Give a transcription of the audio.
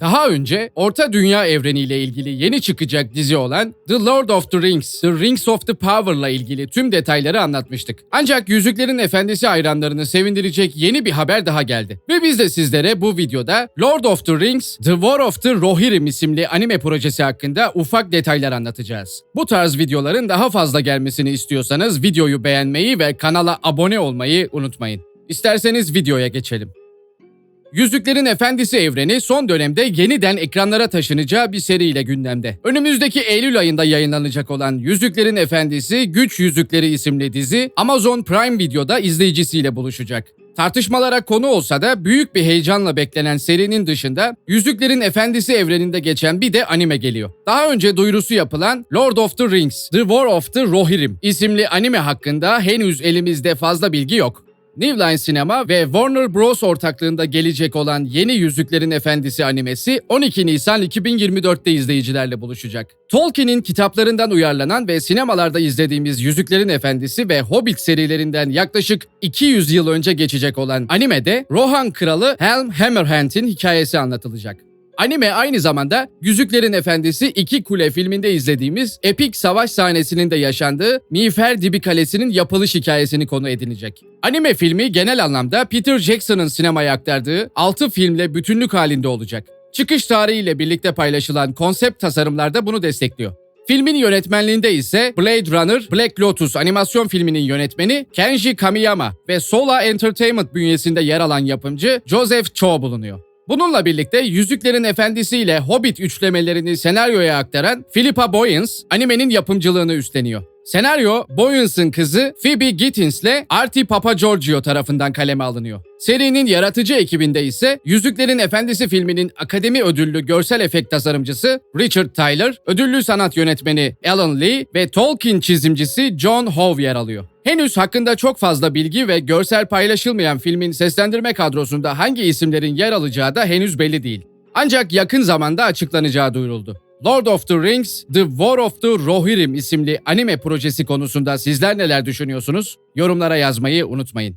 Daha önce Orta Dünya evreniyle ilgili yeni çıkacak dizi olan The Lord of the Rings, The Rings of the Power'la ilgili tüm detayları anlatmıştık. Ancak Yüzüklerin Efendisi hayranlarını sevindirecek yeni bir haber daha geldi. Ve biz de sizlere bu videoda Lord of the Rings, The War of the Rohirrim isimli anime projesi hakkında ufak detaylar anlatacağız. Bu tarz videoların daha fazla gelmesini istiyorsanız videoyu beğenmeyi ve kanala abone olmayı unutmayın. İsterseniz videoya geçelim. Yüzüklerin Efendisi evreni son dönemde yeniden ekranlara taşınacağı bir seriyle gündemde. Önümüzdeki Eylül ayında yayınlanacak olan Yüzüklerin Efendisi Güç Yüzükleri isimli dizi Amazon Prime Video'da izleyicisiyle buluşacak. Tartışmalara konu olsa da büyük bir heyecanla beklenen serinin dışında Yüzüklerin Efendisi evreninde geçen bir de anime geliyor. Daha önce duyurusu yapılan Lord of the Rings, The War of the Rohirrim isimli anime hakkında henüz elimizde fazla bilgi yok. New Line Sinema ve Warner Bros. ortaklığında gelecek olan Yeni Yüzüklerin Efendisi animesi 12 Nisan 2024'te izleyicilerle buluşacak. Tolkien'in kitaplarından uyarlanan ve sinemalarda izlediğimiz Yüzüklerin Efendisi ve Hobbit serilerinden yaklaşık 200 yıl önce geçecek olan animede Rohan Kralı Helm Hammerhand'in hikayesi anlatılacak. Anime aynı zamanda Yüzüklerin Efendisi 2 Kule filminde izlediğimiz epik savaş sahnesinin de yaşandığı Miğfer Dibi Kalesi'nin yapılış hikayesini konu edinecek. Anime filmi genel anlamda Peter Jackson'ın sinemaya aktardığı 6 filmle bütünlük halinde olacak. Çıkış tarihiyle birlikte paylaşılan konsept tasarımlarda bunu destekliyor. Filmin yönetmenliğinde ise Blade Runner, Black Lotus animasyon filminin yönetmeni Kenji Kamiyama ve Sola Entertainment bünyesinde yer alan yapımcı Joseph Cho bulunuyor. Bununla birlikte Yüzüklerin Efendisi ile Hobbit üçlemelerini senaryoya aktaran Philippa Boyens, animenin yapımcılığını üstleniyor. Senaryo, Boyens'ın kızı Phoebe Gittins ile Artie Papagiorgio tarafından kaleme alınıyor. Serinin yaratıcı ekibinde ise Yüzüklerin Efendisi filminin Akademi Ödüllü görsel efekt tasarımcısı Richard Tyler, ödüllü sanat yönetmeni Alan Lee ve Tolkien çizimcisi John Howe yer alıyor. Henüz hakkında çok fazla bilgi ve görsel paylaşılmayan filmin seslendirme kadrosunda hangi isimlerin yer alacağı da henüz belli değil. Ancak yakın zamanda açıklanacağı duyuruldu. Lord of the Rings, The War of the Rohirrim isimli anime projesi konusunda sizler neler düşünüyorsunuz? Yorumlara yazmayı unutmayın.